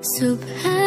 Subhan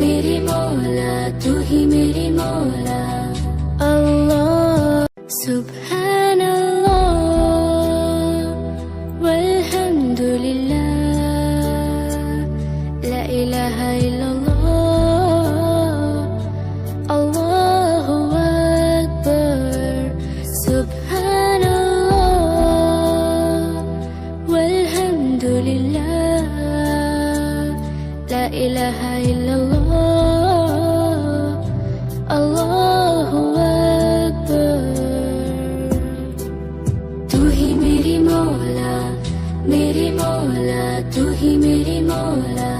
meri maula tu hi meri allah subhanallah walhamdulillah la ilaha illallah allahu akbar subhanallah walhamdulillah La ilaha illallah. Allahu Akbar. तू ही मेरी मौला मेरी मौला तू ही मेरी मौला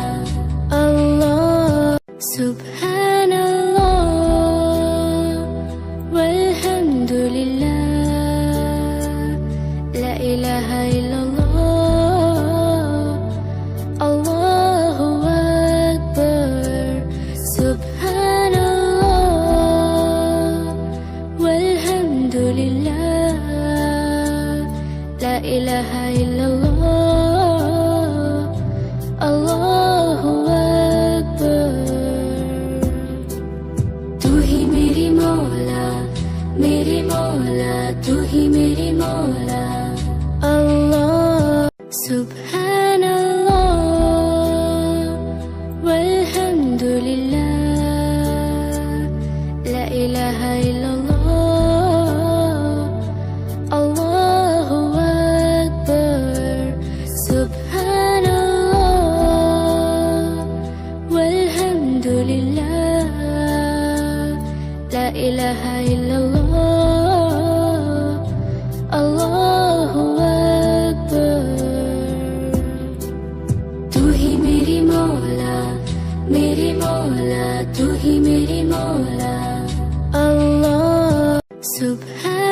अल्लाह Subhanallah. Walhamdulillah. La ilaha illallah. ইলাহা ইল্লাল্লাহ আল্লাহু আকবার তু হি মেরি মওলা মেরি মওলা তু হি মেরি মওলা আল্লাহ সুবহান so bad.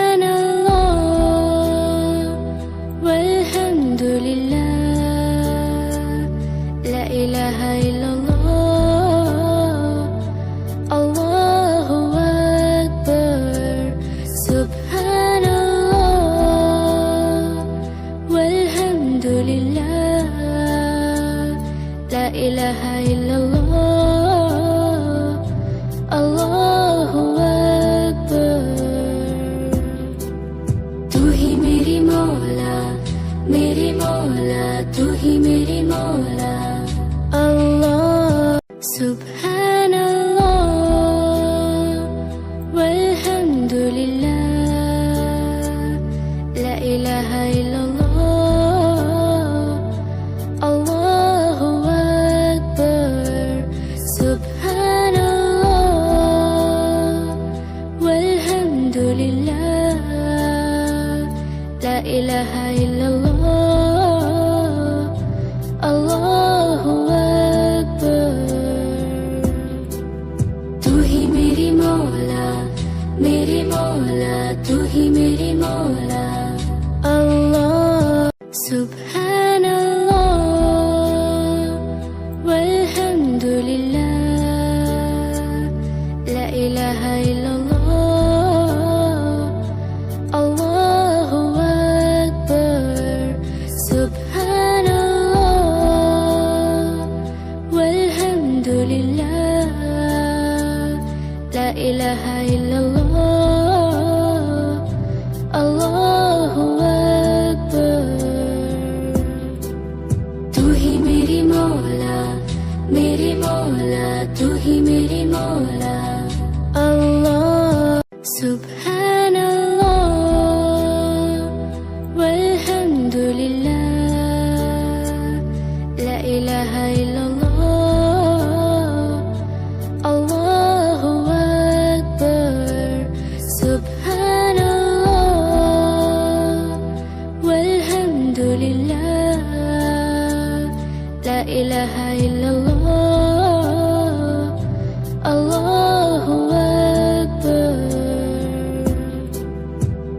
मौला मेरे मौला तू ही मेरे मौला अल्लाह सुबहान अल्लाह वल्हम्दुलिल्लाह ला इलाहा इल्लल्लाह अल्लाहु अकबर सुबहान अल्लाह वल्हम्दुलिल्लाह ilaha illallah. ইলাহা ইল্লাল্লাহ আল্লাহু আকবার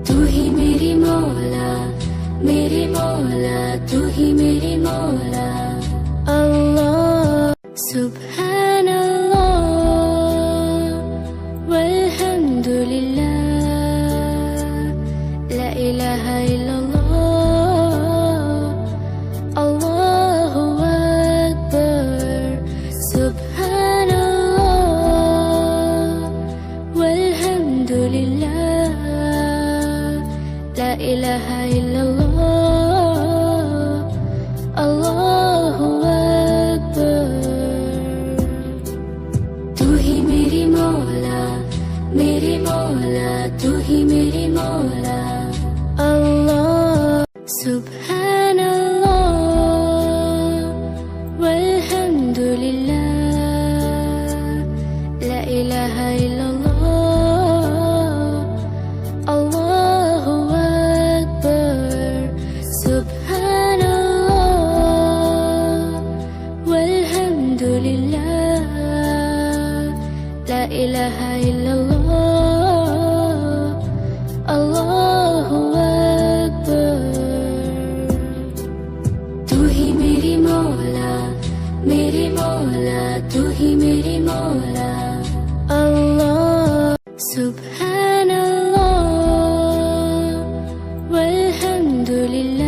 তু হি মেরি মওলা মেরি মওলা তু হি মেরি মওলা আল্লাহ সুবহানাল্লাহ ওয়ালহামদুলিল্লাহ লা ইলাহা ইল্লাল্লাহ Allah and alone. alḥamdulillāh. لله